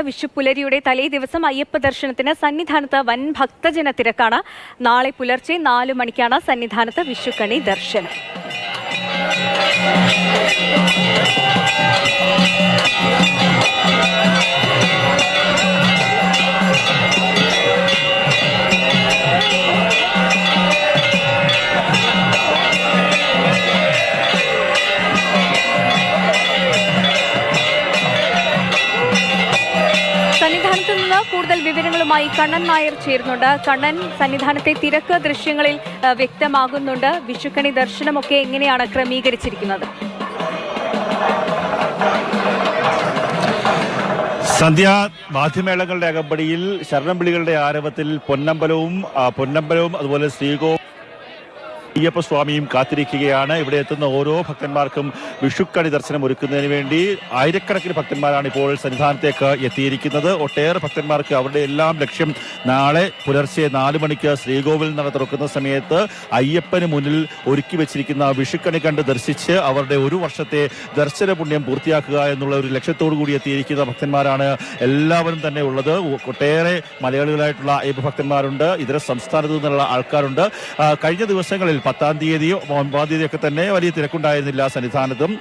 വിഷുപ്പുലരിയുടെ തലേ ദിവസം അയ്യപ്പ ദർശനത്തിന് സന്നിധാനത്ത് വൻ ഭക്തജന തിരക്കാണ്. നാളെ പുലർച്ചെ നാലു മണിക്കാണ് സന്നിധാനത്ത് വിഷുക്കണി ദർശനം. വിവരങ്ങളുമായി കണ്ണൻ നായർ ചേരുന്നുണ്ട്. കണ്ണൻ സന്നിധാനത്തെ തിരക്ക് ദൃശ്യങ്ങളിൽ വ്യക്തമാകുന്നുണ്ട്. വിഷുക്കണി ദർശനമൊക്കെ എങ്ങനെയാണ് ക്രമീകരിച്ചിരിക്കുന്നത്? സന്ധ്യ മാധ്യമേളകളുടെ അകമ്പടിയിൽ ശരണം വിളികളുടെ ആരവത്തിൽ പൊന്നമ്പലവും പൊന്നമ്പലവും അതുപോലെ ശ്രീകോ അയ്യപ്പ സ്വാമിയും കാത്തിരിക്കുകയാണ്. ഇവിടെ എത്തുന്ന ഓരോ ഭക്തന്മാർക്കും വിഷുക്കണി ദർശനം ഒരുക്കുന്നതിന് വേണ്ടി ആയിരക്കണക്കിന് ഭക്തന്മാരാണ് ഇപ്പോൾ സന്നിധാനത്തേക്ക് എത്തിയിരിക്കുന്നത്. ഒട്ടേറെ ഭക്തന്മാർക്ക് അവരുടെ എല്ലാം ലക്ഷ്യം നാളെ പുലർച്ചെ നാല് മണിക്ക് ശ്രീകോവിൽ നട തുറക്കുന്ന സമയത്ത് അയ്യപ്പന് മുന്നിൽ ഒരുക്കി വെച്ചിരിക്കുന്ന വിഷുക്കണി കണ്ട് ദർശിച്ച് അവരുടെ ഒരു വർഷത്തെ ദർശന പുണ്യം പൂർത്തിയാക്കുക എന്നുള്ള ഒരു ലക്ഷ്യത്തോടു കൂടി എത്തിയിരിക്കുന്ന ഭക്തന്മാരാണ് എല്ലാവരും തന്നെ ഉള്ളത്. ഒട്ടേറെ മലയാളികളായിട്ടുള്ള അയ്യപ്പ ഭക്തന്മാരുണ്ട്. ഇതര സംസ്ഥാനത്തു നിന്നുള്ള ആൾക്കാരുണ്ട്. കഴിഞ്ഞ ദിവസങ്ങളിൽ പത്താം തീയതിയോ ഒമ്പതാം തീയതിയൊക്കെ തന്നെ വലിയ തിരക്കുണ്ടായിരുന്നില്ല സന്നിധാനത്തും.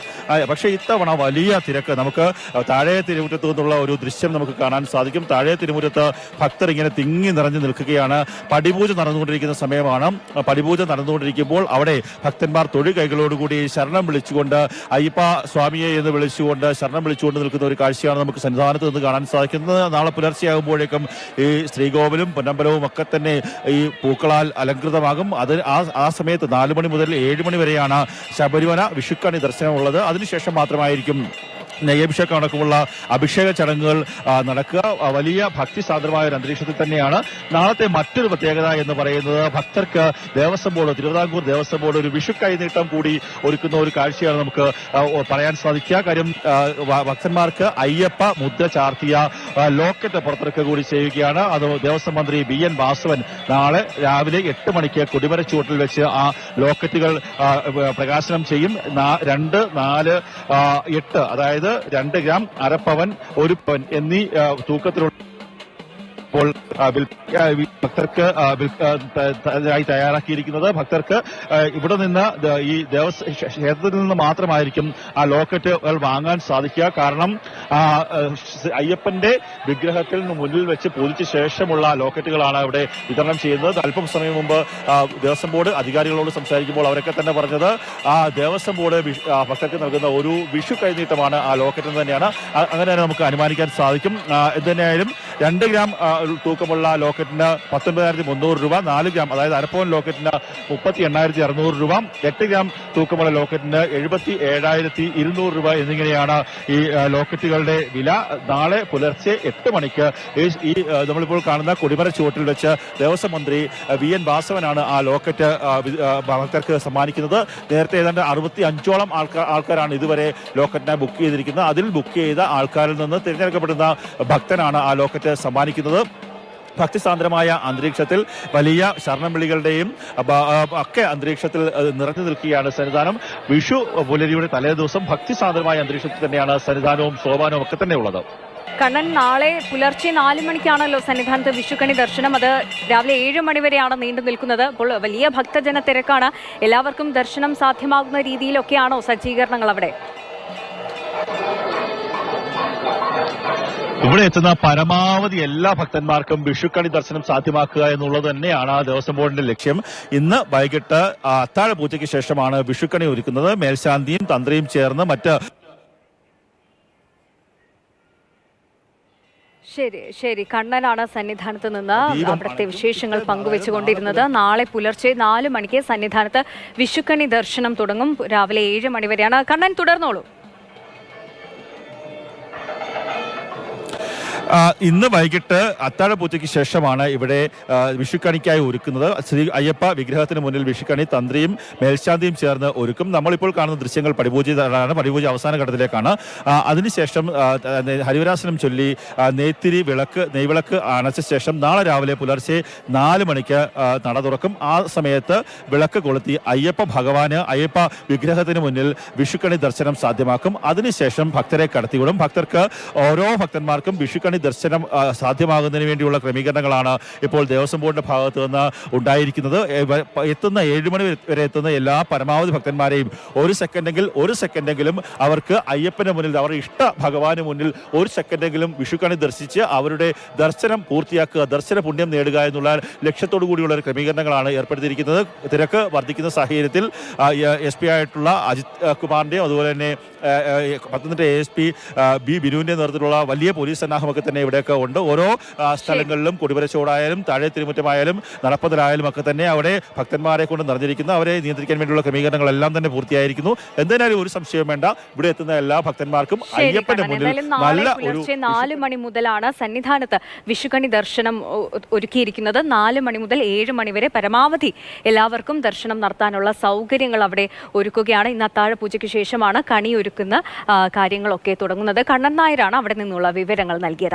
പക്ഷേ ഇത്തവണ വലിയ തിരക്ക്. നമുക്ക് താഴെ തിരുമുറ്റത്തു നിന്നുള്ള ഒരു ദൃശ്യം നമുക്ക് കാണാൻ സാധിക്കും. താഴെ തിരുമുറ്റത്ത് ഭക്തർ ഇങ്ങനെ തിങ്ങി നിറഞ്ഞു നിൽക്കുകയാണ്. പടിപൂജ നടന്നുകൊണ്ടിരിക്കുന്ന സമയമാണ്. പടിപൂജ നടന്നുകൊണ്ടിരിക്കുമ്പോൾ അവിടെ ഭക്തന്മാർ തൊഴിൽ കൈകളോടുകൂടി ശരണം വിളിച്ചുകൊണ്ട് അയ്യപ്പ സ്വാമിയെ എന്ന് വിളിച്ചുകൊണ്ട് ശരണം വിളിച്ചുകൊണ്ട് നിൽക്കുന്ന ഒരു കാഴ്ചയാണ് നമുക്ക് സന്നിധാനത്ത് നിന്ന് കാണാൻ സാധിക്കുന്നത്. നാളെ പുലർച്ചെയാകുമ്പോഴേക്കും ഈ ശ്രീകോവിലും പൊന്നമ്പലവും ഒക്കെ തന്നെ ഈ പൂക്കളാൽ അലങ്കൃതമാകും. അത് ആ ആ നാല് മണി മുതൽ ഏഴ് മണി വരെയാണ് ശബരിമല വിഷുക്കണി ദർശനമുള്ളത്. അതിനുശേഷം മാത്രമായിരിക്കും നെയ്യഭിഷേകം അടക്കമുള്ള അഭിഷേക ചടങ്ങുകൾ നടക്കുക. വലിയ ഭക്തി സാന്ദ്രമായ ഒരു അന്തരീക്ഷത്തിൽ തന്നെയാണ്. നാളത്തെ മറ്റൊരു പ്രത്യേകത എന്ന് പറയുന്നത് ഭക്തർക്ക് ദേവസ്വം ബോർഡ് തിരുവിതാംകൂർ ദേവസ്വം ബോർഡ് ഒരു വിഷു കൈനീട്ടം കൂടി ഒരുക്കുന്ന ഒരു കാഴ്ചയാണ് നമുക്ക് പറയാൻ സാധിക്കുക. കാര്യം ഭക്തന്മാർക്ക് അയ്യപ്പ മുദ്ര ചാർത്തിയ ലോക്കറ്റ് പുറത്തിറക്കുക കൂടി ചെയ്യുകയാണ്. അത് ദേവസ്വം മന്ത്രി ബി എൻ വാസവൻ നാളെ രാവിലെ എട്ട് മണിക്ക് കൊടിമര ചുവട്ടിൽ വെച്ച് ആ ലോക്കറ്റുകൾ പ്രകാശനം ചെയ്യും. രണ്ട് നാല് എട്ട് അതായത് രണ്ട് ഗ്രാം അരപ്പവൻ ഒരു പവൻ എന്നീ തൂക്കത്തിലുള്ള ഭക്തർക്ക് ആയി തയ്യാറാക്കിയിരിക്കുന്നത്. ഭക്തർക്ക് ഇവിടെ നിന്ന് ഈ ദേവസ്വം ക്ഷേ- ക്ഷേത്രത്തിൽ നിന്ന് മാത്രമായിരിക്കും ആ ലോക്കറ്റുകൾ വാങ്ങാൻ സാധിക്കുക. കാരണം അയ്യപ്പന്റെ വിഗ്രഹത്തിൽ മുന്നിൽ വെച്ച് പൂജിച്ച ശേഷമുള്ള ലോക്കറ്റുകളാണ് അവിടെ വിതരണം ചെയ്യുന്നത്. അല്പം സമയം മുമ്പ് ദേവസ്വം ബോർഡ് അധികാരികളോട് സംസാരിക്കുമ്പോൾ അവരൊക്കെ തന്നെ പറഞ്ഞത് ആ ദേവസ്വം ബോർഡ് ഭക്തർക്ക് നൽകുന്ന ഒരു വിഷു കൈനീട്ടമാണ് ആ ലോക്കറ്റ് തന്നെയാണ്. അങ്ങനെ നമുക്ക് അനുമാനിക്കാൻ സാധിക്കും. എന്തായാലും എന്ത് രണ്ട് ഗ്രാം ആ, തൂക്കമുള്ള ലോക്കറ്റിന് പത്തൊൻപതിനായിരത്തി മുന്നൂറ് രൂപ നാല് ഗ്രാം അതായത് അരപ്പവൻ ലോക്കറ്റിന് മുപ്പത്തി എണ്ണായിരത്തി അറുന്നൂറ് രൂപ എട്ട് ഗ്രാം തൂക്കമുള്ള ലോക്കറ്റിന് എഴുപത്തി ഏഴായിരത്തി ഇരുന്നൂറ് രൂപ എന്നിങ്ങനെയാണ് ഈ ലോക്കറ്റുകളുടെ വില. നാളെ പുലർച്ചെ എട്ട് മണിക്ക് ഈ നമ്മളിപ്പോൾ കാണുന്ന കൊടിമര ചുവട്ടിൽ വെച്ച് ദേവസ്വം മന്ത്രി വി എൻ വാസവനാണ് ആ ലോക്കറ്റ് ഭക്തർക്ക് സമ്മാനിക്കുന്നത്. നേരത്തെ ഏതാണ്ട് അറുപത്തി അഞ്ചോളം ആൾക്കാർ ആൾക്കാരാണ് ഇതുവരെ ലോക്കറ്റിനെ ബുക്ക് ചെയ്തിരിക്കുന്നത്. അതിൽ ബുക്ക് ചെയ്ത ആൾക്കാരിൽ നിന്ന് തിരഞ്ഞെടുക്കപ്പെടുന്ന ഭക്തനാണ് ആ ലോക്കറ്റ് സമ്മാനിക്കുന്നത്. ഭക്തിസാന്ദ്രമായ അന്തരീക്ഷത്തിൽ വലിയ ശരണം വിളികളുടെയും ഒക്കെ അന്തരീക്ഷത്തിൽ നിറഞ്ഞു നിൽക്കുകയാണ് സന്നിധാനം. വിഷു പുലരിയുടെ തലേ ദിവസം ഭക്തിസാന്ദ്രമായ അന്തരീക്ഷത്തിൽ തന്നെയാണ് സന്നിധാനവും സോപാനവും ഒക്കെ തന്നെ ഉള്ളത്. കണ്ണൻ നാളെ പുലർച്ചെ നാല് മണിക്കാണല്ലോ സന്നിധാനത്ത് വിഷുക്കണി ദർശനം. അത് രാവിലെ ഏഴ് മണി വരെയാണ് നീണ്ടു നിൽക്കുന്നത്. അപ്പോൾ വലിയ ഭക്തജന തിരക്കാണ് എല്ലാവർക്കും ദർശനം സാധ്യമാകുന്ന രീതിയിലൊക്കെയാണോ സജ്ജീകരണങ്ങൾ അവിടെ? ഇവിടെ എത്തുന്ന പരമാവധി എല്ലാ ഭക്തന്മാർക്കും വിഷുക്കണി ദർശനം സാധ്യമാക്കുക എന്നുള്ളത് തന്നെയാണ് ആ ദേവസ്വം ബോർഡിന്റെ ലക്ഷ്യം. ഇന്ന് വൈകിട്ട് അത്താഴ പൂജയ്ക്ക് ശേഷമാണ് വിഷുക്കണി ഒരുക്കുന്നത്. മേൽശാന്തിയും തന്ത്രിയും ചേർന്ന് മറ്റ് ശരി ശരി. കണ്ണനാണ് സന്നിധാനത്ത് നിന്ന് അവിടുത്തെ വിശേഷങ്ങൾ പങ്കുവെച്ചുകൊണ്ടിരുന്നത്. നാളെ പുലർച്ചെ നാല് മണിക്ക് സന്നിധാനത്ത് വിഷുക്കണി ദർശനം തുടങ്ങും. രാവിലെ ഏഴ് മണിവരെയാണ് കണ്ണൻ തുടർന്നോളൂ. ഇന്ന് വൈകിട്ട് അത്താഴ പൂജയ്ക്ക് ശേഷമാണ് ഇവിടെ വിഷുക്കണിക്കായി ഒരുക്കുന്നത്. ശ്രീ അയ്യപ്പ വിഗ്രഹത്തിന് മുന്നിൽ വിഷുക്കണി തന്ത്രിയും മേൽശാന്തിയും ചേർന്ന് ഒരുക്കും. നമ്മളിപ്പോൾ കാണുന്ന ദൃശ്യങ്ങൾ പടിപൂജയാണ് പടിപൂജ അവസാന ഘട്ടത്തിലേക്കാണ്. അതിനുശേഷം ഹരിവരാസനം ചൊല്ലി നെയ്ത്തിരി വിളക്ക് നെയ്വിളക്ക് അണച്ച ശേഷം നാളെ രാവിലെ പുലർച്ചെ നാല് മണിക്ക് നട തുറക്കും. ആ സമയത്ത് വിളക്ക് കൊളുത്തി അയ്യപ്പ ഭഗവാന് അയ്യപ്പ വിഗ്രഹത്തിന് മുന്നിൽ വിഷുക്കണി ദർശനം സാധ്യമാക്കും. അതിനുശേഷം ഭക്തരെ കടത്തിവിടും. ഭക്തർക്ക് ഓരോ ഭക്തന്മാർക്കും വിഷുക്കണി ദർശനം സാധ്യമാകുന്നതിന് വേണ്ടിയുള്ള ക്രമീകരണങ്ങളാണ് ഇപ്പോൾ ദേവസ്വം ബോർഡിന്റെ ഭാഗത്തു നിന്ന് ഉണ്ടായിരിക്കുന്നത്. എത്തുന്ന ഏഴ് മണി വരെ എത്തുന്ന എല്ലാ പരമാവധി ഭക്തന്മാരെയും ഒരു സെക്കൻഡെങ്കിൽ ഒരു സെക്കൻഡെങ്കിലും അവർക്ക് അയ്യപ്പന് മുന്നിൽ അവരുടെ ഇഷ്ട ഭഗവാന് മുന്നിൽ ഒരു സെക്കൻഡെങ്കിലും വിഷുക്കണി ദർശിച്ച് അവരുടെ ദർശനം പൂർത്തിയാക്കുക ദർശന പുണ്യം നേടുക എന്നുള്ള ലക്ഷ്യത്തോടു കൂടിയുള്ള ഒരു ക്രമീകരണങ്ങളാണ് ഏർപ്പെടുത്തിയിരിക്കുന്നത്. തിരക്ക് വർദ്ധിക്കുന്ന സാഹചര്യത്തിൽ എസ് പി ആയിട്ടുള്ള അജിത് കുമാറിന്റെയും അതുപോലെ തന്നെ പത്തനംതിട്ട എസ് പി ബി ബിനുവിന്റെ നേതൃത്വത്തിലുള്ള വലിയ പോലീസ് സന്നാഹമൊക്കെ തന്നെ ഇവിടെയൊക്കെ ഉണ്ട്. ഓരോ സ്ഥലങ്ങളിലും കുടിവരച്ചോടായാലും താഴെ തിരുമുറ്റമായാലും നടപ്പതിലായാലും ഒക്കെ തന്നെ അവിടെ ഭക്തന്മാരെ കൊണ്ട് നിറഞ്ഞിരിക്കുന്നു അവരെ നിയന്ത്രിക്കാൻ വേണ്ടിയുള്ള ക്രമീകരണങ്ങളെല്ലാം തന്നെ പൂർത്തിയായിരിക്കുന്നു. എന്തായാലും ഒരു സംശയം വേണ്ട. ഇവിടെ എത്തുന്ന എല്ലാ ഭക്തന്മാർക്കും അയ്യപ്പന്റെ. മുന്നിൽ നല്ല ഒരു നാല് മണി മുതലാണ് സന്നിധാനത്ത് വിഷുക്കണി ദർശനം ഒരുക്കിയിരിക്കുന്നത്. നാല് മണി മുതൽ ഏഴ് മണി വരെ പരമാവധി എല്ലാവർക്കും ദർശനം നടത്താനുള്ള സൗകര്യങ്ങൾ അവിടെ ഒരുക്കുകയാണ്. ഇന്ന് അത്താഴ പൂജയ്ക്ക് ശേഷമാണ് കണി ഒരുക്കുന്ന കാര്യങ്ങളൊക്കെ തുടങ്ങുന്നത്. കണ്ണൻ നായരാണ് അവിടെ നിന്നുള്ള വിവരങ്ങൾ നൽകിയത്.